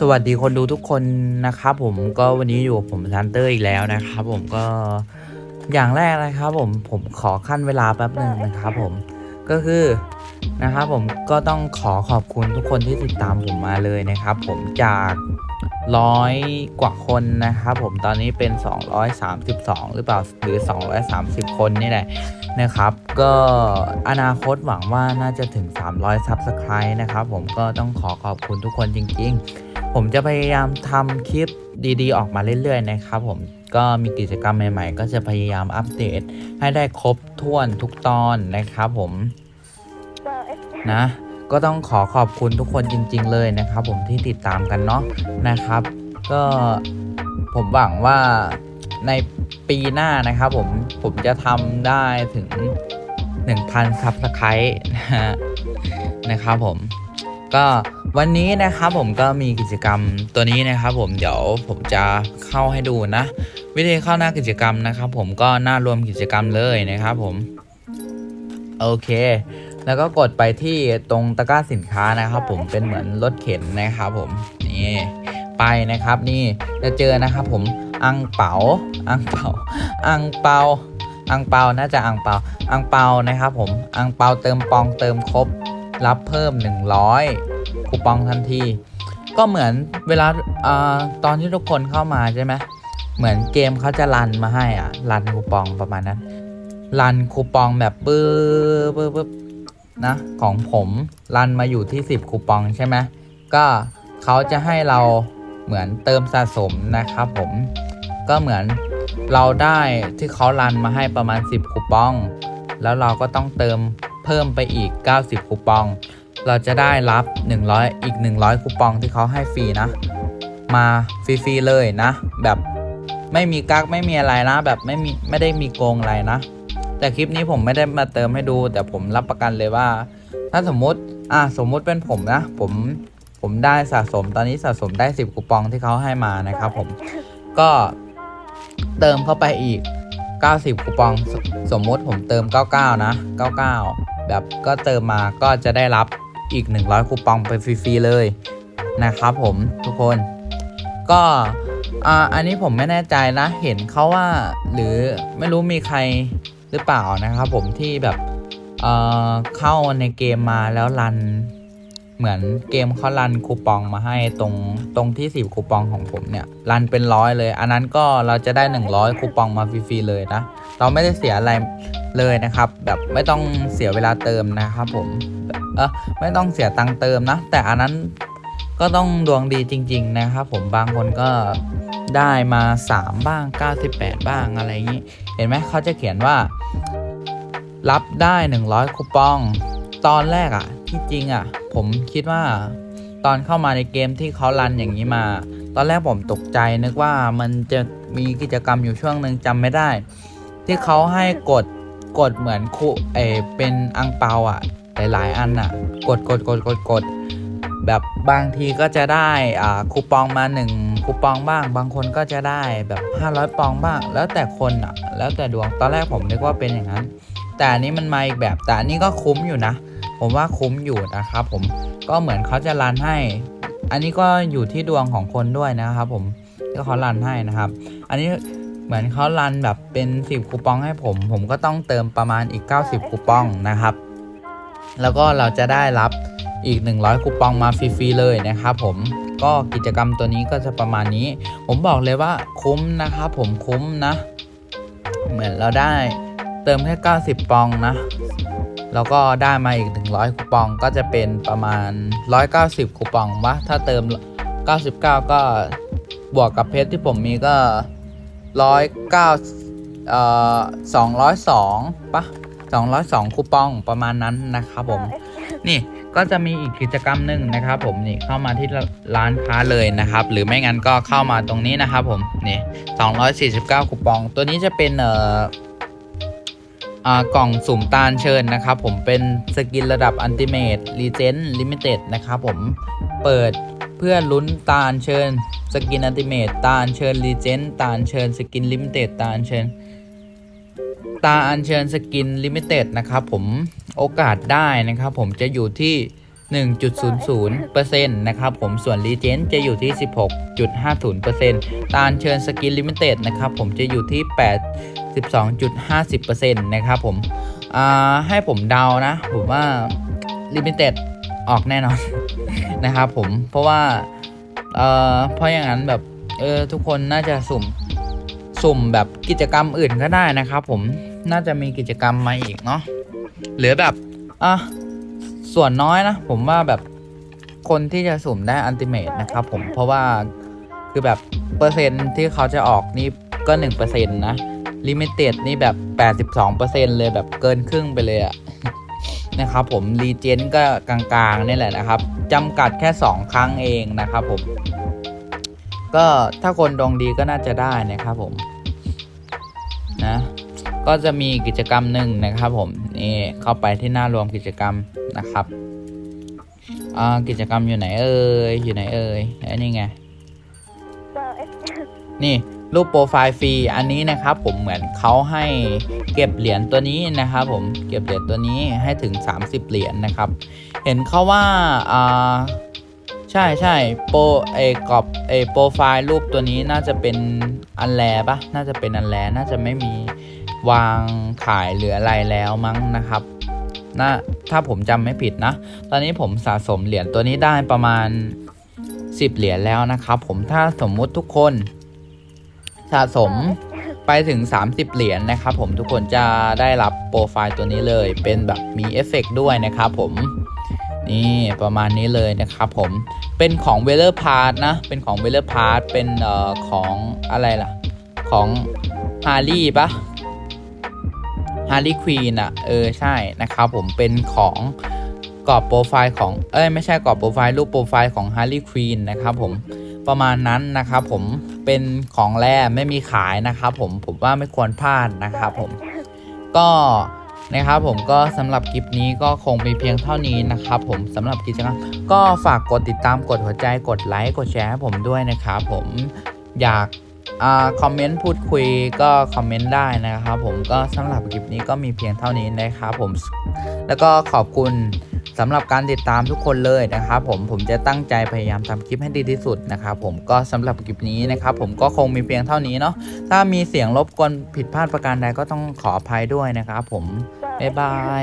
สวัสดีคนดูทุกคนนะครับผมก็วันนี้อยู่กับผมซันเตอร์อีกแล้วนะครับผมก็อย่างแรกนะครับผมผมขอขั้นเวลาแป๊บหนึ่งนะครับผมก็คือนะครับผมก็ต้องขอขอบคุณทุกคนที่ติดตามผมมาเลยนะครับ ผมจากร้อยกว่าคนนะครับผมตอนนี้เป็น 232 หรือเปล่าหรือ 230 คนนี่แหละนะครับ ก็อนาคตหวังว่าน่าจะถึง 300ซับสไครต์นะครับผมก็ต้องขอขอบคุณทุกคนจริง ๆ ผมจะพยายามทำคลิปดีๆ ออกมาเรื่อยๆ นะครับผมก็มีกิจกรรมใหม่ๆ ก็จะพยายามอัปเดตให้ได้ครบถ้วนทุกตอนนะครับผมนะ ก็ต้องขอขอบคุณทุกคนจริง ๆ เลยนะครับ ผมที่ติดตามกันเนาะนะครับ ก็ผมหวังว่าในปีหน้านะครับผมผมจะทำได้ถึง 1,000ซับสไครต์นะฮะนะครับผม ก็วันนี้นะครับผมก็มีกิจกรรมตัวนี้นะครับผมเดี๋ยวผมจะเข้าให้ดูนะ วิธีเข้าหน้ากิจกรรมนะครับ ผมก็หน้ารวมกิจกรรมเลยนะครับผมโอเค แล้วก็กดไปที่ตรงตะกร้าสินค้านะครับ ผมเป็นเหมือนรถเข็นนะครับผมนี่ไปนะครับนี่จะเจอนะครับผมอังเปาอังเปาอังเปาอังเปาน่าจะอังเปาอังเปานะครับผมอังเปาเติมปองเติมครบ รับเพิ่ม 100 คูปองทันที ก็เหมือนเวลาอตอนที่ทุกคนเข้ามาใช่ไหมเหมือนเกมเขาจะรันมาให้อะรันคูปองประมาณนั้นรันคูปองแบบปื๊บปื๊บปื๊บนะของผมรันมาอยู่ที่ 10 คูปองใช่ไหมก็เขาจะให้เราเหมือนเติมสะสมนะครับผมก็เหมือนเราได้ที่เขารันมาให้ประมาณ 10 คูปอง แล้วเราก็ต้องเติม เพิ่มไปอีก 90 คูปอง เราจะได้รับ 100 อีก 100 คูปองที่เขาให้ฟรีนะ มาฟรีๆเลยนะ แบบไม่มีกักไม่มีอะไรนะ แบบไม่มีไม่ได้มีโกงอะไรนะ แต่คลิปนี้ผมไม่ได้มาเติมให้ดู แต่ผมรับประกันเลยว่า ถ้าสมมุติอะสมมุติเป็นผมนะ ผมผมได้สะสมตอนนี้สะสมได้ 10 คูปองที่เขาให้มานะครับ ผมก็เติมเข้าไปอีก 90 คูปองสสมมุติผมเติม 99 นะ 99 แบบก็เติมมาก็จะได้รับอีก 100 คูปองไปฟรีๆเลยนะครับผมทุกคนก็อันนี้ผมไม่แน่ใจนะเห็นเขาว่าหรือไม่รู้มีใครหรือเปล่านะครับผมที่แบบเเข้าในเกมมาแล้วรัน เหมือนเกมเขารันคูปองมาให้ตรงตรงที่10คูปองของผมเนี่ยรันเป็นร้อยเลย อันนั้นก็เราจะได้ 100 คูปองมาฟรีๆเลยนะ เราไม่ได้เสียอะไรเลยนะครับ แบบไม่ต้องเสียเวลาเติมนะครับผมเออไม่ต้องเสียตังค์เติมนะ แต่อันนั้นก็ต้องดวงดีจริง ๆ นะครับผมบางคนก็ได้มา 3 บ้าง 98 บ้างอะไรอย่างนี้ เห็นไหมเขาจะเขียนว่า รับได้ 100 คูปอง ตอนแรกอะที่จริงอะ ผมคิดว่าตอนเข้ามาในเกมที่เขารันอย่างนี้มา ตอนแรกผมตกใจนึกว่ามันจะมีกิจกรรมอยู่ช่วงหนึ่งจำไม่ได้ ที่เขาให้กดกดเหมือนคูเอเป็นอังเปาอะหลายๆอันอะกดกดกดกดกดแบบบางทีก็จะได้อ่าคูปองมา1คูปองบ้าง บางคนก็จะได้แบบ 500 ปองบ้าง แล้วแต่คนอะแล้วแต่ดวงตอนแรกผมนึกว่าเป็นอย่างนั้น แต่อันนี้มันมาอีกแบบแต่อันนี้ก็คุ้มอยู่นะ ผมว่าคุ้มอยู่นะครับผมก็เหมือนเขาจะรันให้ อันนี้ก็อยู่ที่ดวงของคนด้วยนะครับผมที่เขารันให้นะครับ อันนี้เหมือนเขารันแบบเป็น 10 คูปองให้ผม ผมก็ต้องเติมประมาณอีก 90 คูปองนะครับ แล้วก็เราจะได้รับอีก 100 คูปองมาฟรีๆเลยนะครับผมก็กิจกรรมตัวนี้ก็จะประมาณนี้ ผมบอกเลยว่าคุ้มนะครับผมคุ้มนะ เหมือนเราได้เติมแค่ 90 ปองนะ แล้วก็ได้มาอีก 100 คูปองก็จะเป็นประมาณ 190 คูปองวะถ้าเติม 99 ก็บวกกับเพชรที่ผมมีก็ 109เอ่อ202ปะ202 คูปองประมาณนั้นนะครับผม นี่ก็จะมีอีกกิจกรรมหนึ่งนะครับ ผมนี่เข้ามาที่ร้านค้าเลยนะครับ หรือไม่งั้นก็เข้ามาตรงนี้นะครับ ผมนี่249 คูปอง ตัวนี้จะเป็นเอ่ออ่า กล่องสุ่มตาลเชิญนะครับผมเป็นสกินระดับอันติเมตรีเจนลิมิเต็ดนะครับผมเปิดเพื่อลุ้นตาลเชิญสกินอันติเมตตาลเชิญรีเจนตาลเชิญสกินลิมิเต็ดตาลเชิญตาอันเชิญสกินลิมิเต็ดนะครับผมโอกาสได้นะครับผมจะอยู่ที่ 1.00%นะครับผมส่วน Legend จะอยู่ที่ 16.50%ตาลเชิญสกินลิมิเต็ดนะครับผมจะอยู่ที่82.50%นะครับผมให้ผมเดานะ ผมว่าลิมิเต็ดออกแน่นอนนะครับผมเพราะว่าเอ่อเพราะอย่างนั้นแบบเออทุกคนน่าจะสุ่มสุ่มแบบกิจกรรมอื่นก็ได้นะครับผมน่าจะมีกิจกรรมมาอีกเนาะหรือแบบอะ ส่วนน้อยนะ ผมว่าแบบคนที่จะสุ่มได้อันติเมตนะครับผมเพราะว่าคือแบบเปอร์เซ็นต์ที่เขาจะออกนี่ก็1%นะลิมิเต็ดนี่แบบ 82%เลยแบบเกินครึ่งไปเลยอะนะครับผมรีเจนก็กลางๆนี่แหละนะครับจำกัดแค่ 2 ครั้งเองนะครับผม ก็ถ้าคนดวงดีก็น่าจะได้นะครับผมนะก็จะมีกิจกรรมหนึ่งนะครับผม นี่เข้าไปที่หน้ารวมกิจกรรมนะครับอ่ากิจกรรมอยู่ไหนเอ่ยอยู่ไหนเอ่ยอันนี้ไงนี่รูปโปรไฟล์ฟรีอันนี้นะครับผมเหมือนเขาให้เก็บเหรียญตัวนี้นะครับผมเก็บเหรียญตัวนี้ให้ถึง 30 เหรียญนะครับ เห็นเขาว่าอ่าใช่ใช่โปรเอกรอบเอโปรไฟล์รูปตัวนี้น่าจะเป็นอันแลปะน่าจะเป็นอันแลน่าจะไม่มี วางขายหรืออะไรแล้วมั้งนะครับน่าถ้าผมจำไม่ผิดนะ ตอนนี้ผมสะสมเหรียญตัวนี้ได้ประมาณ 10 เหรียญแล้วนะครับ ผมถ้าสมมุติทุกคน สะสมไปถึง 30 เหรียญนะครับ ผมทุกคนจะได้รับโปรไฟล์ตัวนี้เลย เป็นแบบมีเอฟเฟกต์ด้วยนะครับผมนี่ประมาณนี้เลยนะครับผมเป็นของเวลเลอร์พาร์ตนะ เป็นของเวลเลอร์พาร์ตเป็นเอ่อของอะไรล่ะ ของฮาร์รี่ปะ ฮาร์รี่ควีนอะเออใช่นะครับผมเป็นของกรอบโปรไฟล์ของเอ้ยไม่ใช่กรอบโปรไฟล์รูปโปรไฟล์ของฮาร์รี่ควีนนะครับผมประมาณนั้นนะครับผมเป็นของแร่ไม่มีขายนะครับผมผมว่าไม่ควรพลาดนะครับผมก็นะครับผมก็สำหรับคลิปนี้ก็คงมีเพียงเท่านี้นะครับผมสำหรับกิจกรรมก็ฝากกดติดตามกดหัวใจกดไลค์กดแชร์ให้ผมด้วยนะครับผมอยาก คอมเมนต์พูดคุยก็คอมเมนต์ได้นะครับผมก็สำหรับคลิปนี้ก็มีเพียงเท่านี้นะครับผมแล้วก็ขอบคุณสำหรับการติดตามทุกคนเลยนะครับผมผมจะตั้งใจพยายามทำคลิปให้ดีที่สุดนะครับผมก็สำหรับคลิปนี้นะครับผมก็คงมีเพียงเท่านี้เนาะถ้ามีเสียงรบกวนผิดพลาดประการใดก็ต้องขออภัยด้วยนะครับผมบ๊ายบาย